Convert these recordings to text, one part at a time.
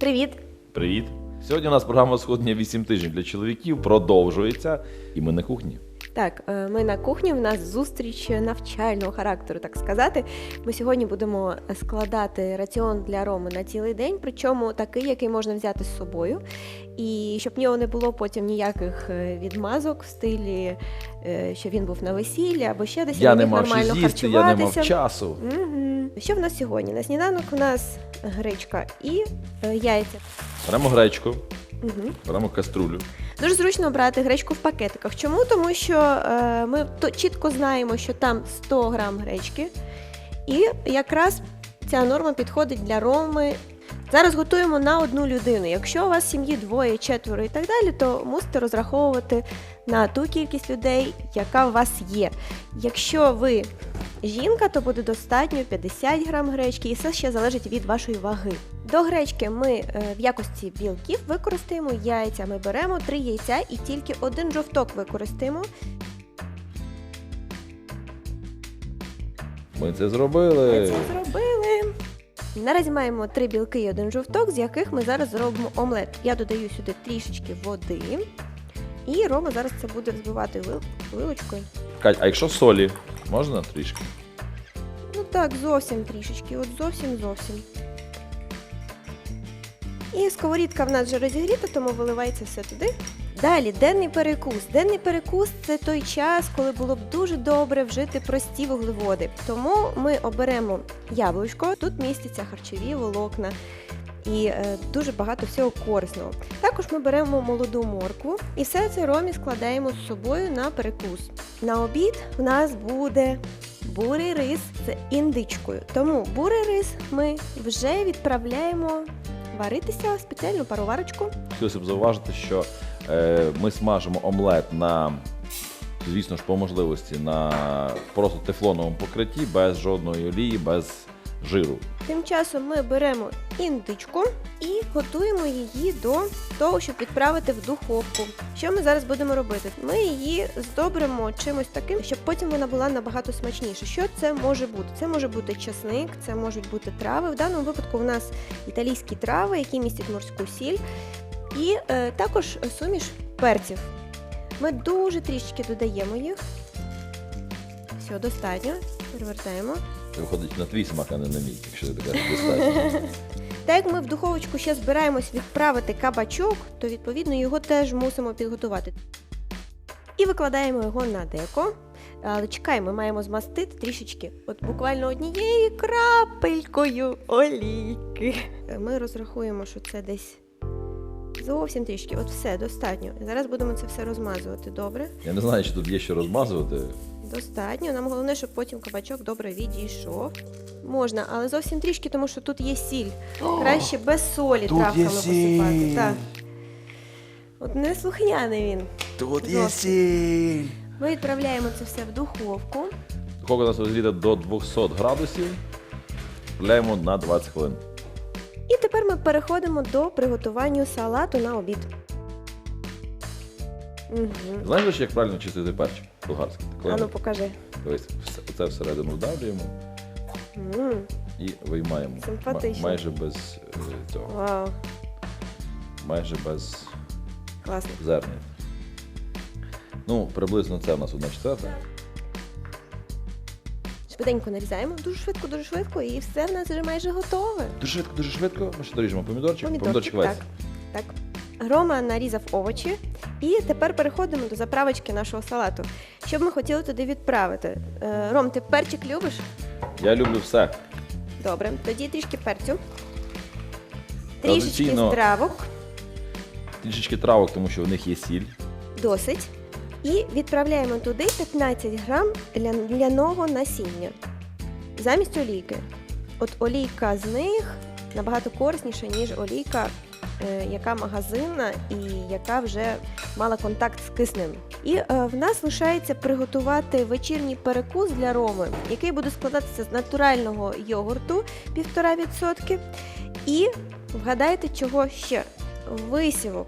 Привіт! Привіт! Сьогодні у нас програма Сходня 8 тижнів для чоловіків продовжується, і ми на кухні. Так, е, ми на кухні. У нас зустріч навчального характеру, так сказати. Ми сьогодні будемо складати раціон для Роми на цілий день, причому такий, який можна взяти з собою. І щоб в нього не було потім ніяких е, відмазок в стилі, е, що він був на весіллі або ще десь Я не мав що нормально з'їсти, я не мав часу. Мгм. Що в нас сьогодні? На сніданок у нас гречка і яйця. Беремо гречку, Беремо каструлю. Дуже зручно брати гречку в пакетиках. Чому? Тому що е, ми то чітко знаємо, що там 100 грам гречки, і якраз ця норма підходить для роми. Зараз готуємо на одну людину. Якщо у вас в сім'ї двоє, четверо і так далі, то мусите розраховувати на ту кількість людей, яка у вас є. Якщо ви жінка, то буде достатньо 50 грам гречки, і все ще залежить від вашої ваги. До гречки ми е, в якості білків використаємо яйця. Ми беремо три яйця і тільки один жовток використаємо. Ми це Ми зробили. це зробили. Наразі маємо три білки і один жовток, з яких ми зараз зробимо омлет. Я додаю сюди трішечки води. І Рома зараз це буде взбивати вил- вилочкою. Кать, а якщо солі, можна трішки? Ну так, зовсім трішечки, от зовсім зовсім. І сковорідка в нас вже розігріта, тому виливається все туди. Далі денний перекус. Денний перекус це той час, коли було б дуже добре вжити прості вуглеводи. Тому ми оберемо яблучко. Тут містяться харчові волокна і е, дуже багато всього корисного. Також ми беремо молоду моркву і все це ромі складаємо з собою на перекус. На обід в нас буде бурий рис з індичкою. Тому бурий рис ми вже відправляємо варитися в спеціальну пароварочку. Хотілося б зауважити, що е, ми смажимо омлет на, звісно ж, по можливості, на просто тефлоновому покритті, без жодної олії, без жиру. Тим часом ми беремо індичку і готуємо її до того, щоб відправити в духовку. Що ми зараз будемо робити? Ми її здобримо чимось таким, щоб потім вона була набагато смачніша. Що це може бути? Це може бути часник, це можуть бути трави. В даному випадку у нас італійські трави, які містять морську сіль, і е, також суміш перців. Ми дуже трішки додаємо їх. Все, достатньо. Перевертаємо. Виходить на твій смак, а не на мій, якщо ти така достатньо. Так як ми в духовочку ще збираємось відправити кабачок, то відповідно його теж мусимо підготувати. І викладаємо його на деко. Але чекай, ми маємо змастити трішечки, от буквально однією крапелькою олійки. Ми розрахуємо, що це десь зовсім трішки. От все, достатньо. Зараз будемо це все розмазувати. Добре? Я не знаю, чи тут є що розмазувати. Достатньо. Нам головне, щоб потім кабачок добре відійшов. Можна, але зовсім трішки, тому що тут є сіль. Краще без солі Тут травками є сіль. посипати. Так. От не слухняний він. Тут є сіль. Ми відправляємо це все в духовку. Духовка у нас розігріта до 200 градусів. Відправляємо на 20 хвилин. І тепер ми переходимо до приготування салату на обід. Угу. Знаєш, як правильно чистити перчик болгарський? Коли Ану, ми- покажи. Дивись, це всередину вдавлюємо м і виймаємо. Симпатично. Майже без е, цього, Вау, майже без класно. зерня. Ну, приблизно це у нас одна четверта. Швиденько нарізаємо, дуже швидко, дуже швидко, і все в нас вже майже готове. Дуже швидко, дуже швидко. Ми ще доріжемо помідорчик. Помідорчик, Помідорчик весь. так. Так. Рома нарізав овочі, і тепер переходимо до заправочки нашого салату. Що б ми хотіли туди відправити? Е, Ром, ти перчик любиш? Я люблю все. Добре, тоді трішки перцю. Трішечки Традиційно- травок, Трішечки травок, тому що в них є сіль. досить. І відправляємо туди 15 грам ля- ляного насіння замість олійки. От олійка з них набагато корисніша, ніж олійка, яка магазинна і яка вже мала контакт з киснем. І е, в нас лишається приготувати вечірній перекус для роми, який буде складатися з натурального йогурту 1,5%. І вгадайте, чого ще? Висівок.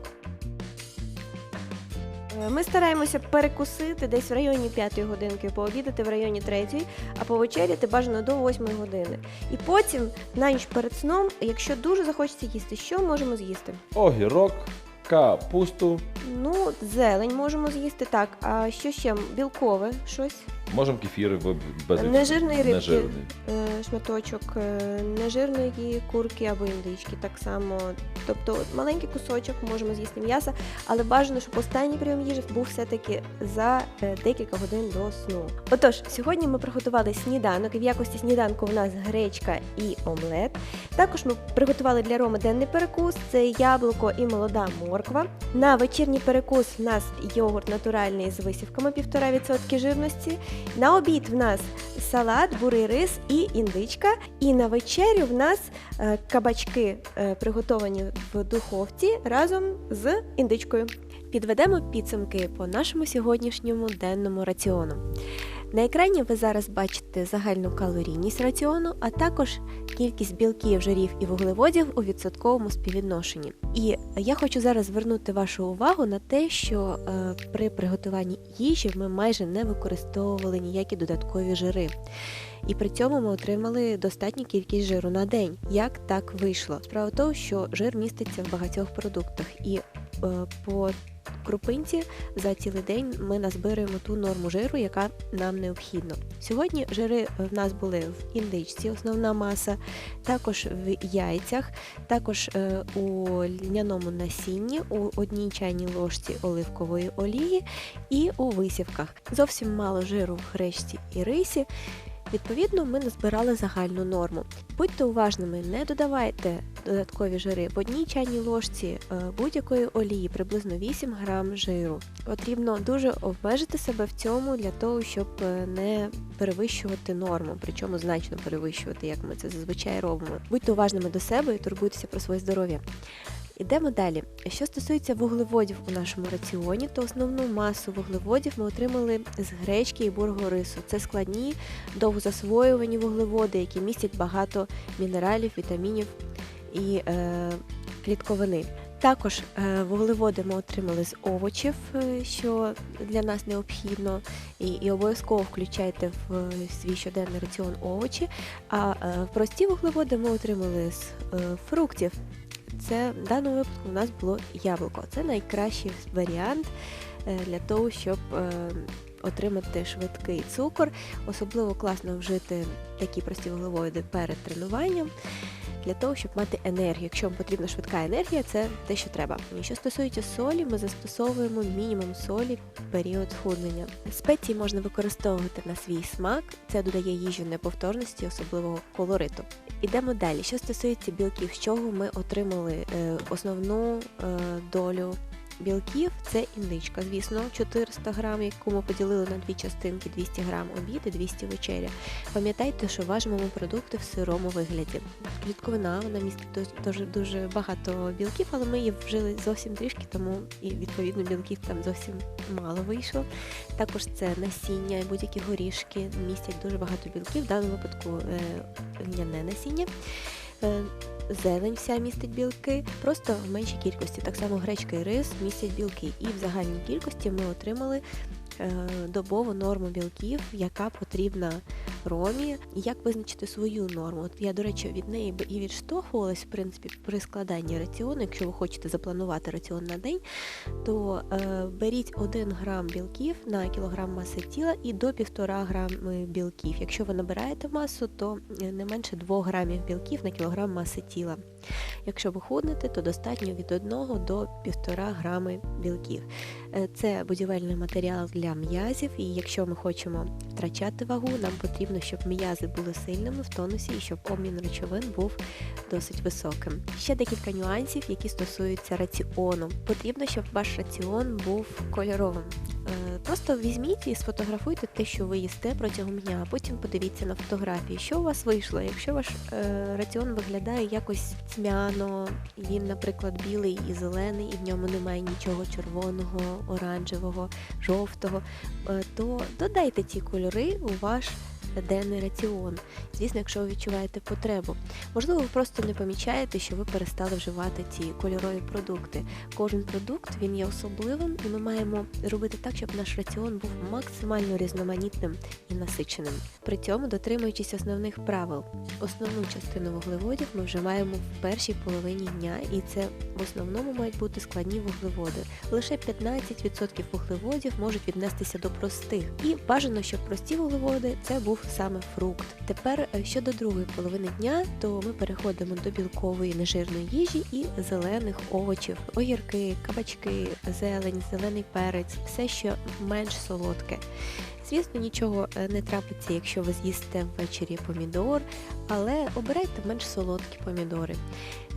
Е, Ми стараємося перекусити десь в районі 5 годинки, пообідати в районі 3, а повечеряти бажано до 8 години. І потім, на ніч перед сном, якщо дуже захочеться їсти, що можемо з'їсти? Огірок, капусту, Ну, зелень можемо з'їсти, так. А що ще? Білкове щось? Можемо кефір в- без Нежирної рибки. Нежирний. Е, шматочок е, нежирної курки або індички так само. Тобто от маленький кусочок можемо з'їсти м'яса, але бажано, щоб останній прийом їжі був все-таки за е, декілька годин до сну. Отож, сьогодні ми приготували сніданок, і в якості сніданку в нас гречка і омлет. Також ми приготували для Роми денний перекус: це яблуко і молода морква. На вечірній перекус в нас йогурт натуральний з висівками 1,5% жирності. На обід в нас салат, бурий рис і індичка. І на вечерю в нас е, кабачки е, приготовані в духовці разом з індичкою. Підведемо підсумки по нашому сьогоднішньому денному раціону. На екрані ви зараз бачите загальну калорійність раціону, а також кількість білків, жирів і вуглеводів у відсотковому співвідношенні. І я хочу зараз звернути вашу увагу на те, що е, при приготуванні їжі ми майже не використовували ніякі додаткові жири. І при цьому ми отримали достатню кількість жиру на день. Як так вийшло? Справа тому, що жир міститься в багатьох продуктах, і е, по крупинці за цілий день ми назбираємо ту норму жиру, яка нам необхідна. Сьогодні жири в нас були в індичці, основна маса, також в яйцях, також е, у льняному насінні, у одній чайній ложці оливкової олії і у висівках. Зовсім мало жиру в гречці і рисі. Відповідно, ми назбирали загальну норму. Будьте уважними, не додавайте додаткові жири. В одній чайній ложці е, будь-якої олії приблизно 8 грам жиру. Потрібно дуже обмежити себе в цьому для того, щоб е, не перевищувати норму, причому значно перевищувати, як ми це зазвичай робимо. Будьте уважними до себе і турбуйтеся про своє здоров'я. Ідемо далі. Що стосується вуглеводів у нашому раціоні, то основну масу вуглеводів ми отримали з гречки і бурого рису. Це складні, довгозасвоювані вуглеводи, які містять багато мінералів, вітамінів і е, клітковини. Також е, вуглеводи ми отримали з овочів, е, що для нас необхідно, і, і обов'язково включайте в е, свій щоденний раціон овочі. А прості вуглеводи ми отримали з фруктів. Це в даному випадку у нас було яблуко. Це найкращий варіант е, для того, щоб е, отримати швидкий цукор. Особливо класно вжити такі прості вуглеводи перед тренуванням. Для того, щоб мати енергію. Якщо вам потрібна швидка енергія, це те, що треба. Що стосується солі, ми застосовуємо мінімум солі в період схуднення. Спеції можна використовувати на свій смак, це додає їжі неповторності, особливого колориту. Ідемо далі. Що стосується білків, з чого ми отримали е, основну е, долю білків, це індичка, звісно, 400 грам, яку ми поділили на дві частинки, 200 грам обід і 200 вечеря. Пам'ятайте, що важимо продукти в сирому вигляді. Клітковина, вона містить дуже, дуже багато білків, але ми її вжили зовсім трішки, тому і відповідно білків там зовсім мало вийшло. Також це насіння, і будь-які горішки містять дуже багато білків, в даному випадку е, льняне насіння. Е, Зелень вся містить білки, просто в меншій кількості. Так само гречка і рис містять білки. І в загальній кількості ми отримали е, добову норму білків, яка потрібна ромі. Як визначити свою норму? От я, до речі, від неї і відштовхувалась, в принципі, при складанні раціону. Якщо ви хочете запланувати раціон на день, то е, беріть 1 грам білків на кілограм маси тіла і до 1,5 грами білків. Якщо ви набираєте масу, то е, не менше 2 грамів білків на кілограм маси тіла. Якщо ви худнете, то достатньо від 1 до 1,5 грами білків. Е, Це будівельний матеріал для м'язів, і якщо ми хочемо втрачати вагу, нам потрібно, щоб м'язи були сильними в тонусі і щоб обмін речовин був досить високим. Ще декілька нюансів, які стосуються раціону. Потрібно, щоб ваш раціон був кольоровим. Е, Просто візьміть і сфотографуйте те, що ви їсте протягом дня, а потім подивіться на фотографії, що у вас вийшло. Якщо ваш е, раціон виглядає якось тьмяно, він, наприклад, білий і зелений, і в ньому немає нічого червоного, оранжевого, жовтого, е, то додайте ці кольори у ваш денний раціон. Звісно, якщо ви відчуваєте потребу. Можливо, ви просто не помічаєте, що ви перестали вживати ці кольорові продукти. Кожен продукт він є особливим, і ми маємо робити так, щоб наш раціон був максимально різноманітним і насиченим. При цьому дотримуючись основних правил. Основну частину вуглеводів ми вживаємо в першій половині дня, і це в основному мають бути складні вуглеводи. Лише 15% вуглеводів можуть віднестися до простих. І бажано, щоб прості вуглеводи це був саме фрукт. Тепер е, щодо другої половини дня, то ми переходимо до білкової нежирної їжі і зелених овочів, огірки, кабачки, зелень, зелений перець, все, що менш солодке. Звісно, нічого е, не трапиться, якщо ви з'їсте ввечері помідор, але обирайте менш солодкі помідори.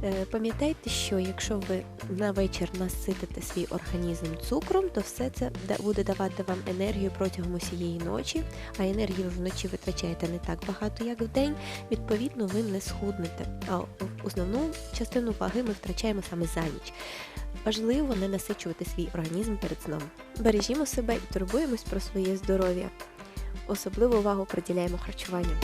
Е, Пам'ятайте, що якщо ви на вечір наситите свій організм цукром, то все це буде давати вам енергію протягом усієї ночі, а енергію вночі витрачаєте не так багато, як вдень. Відповідно, ви не схуднете. А основну частину ваги ми втрачаємо саме за ніч. Важливо не насичувати свій організм перед сном. Бережімо себе і турбуємось про своє здоров'я. Особливу увагу приділяємо харчуванню.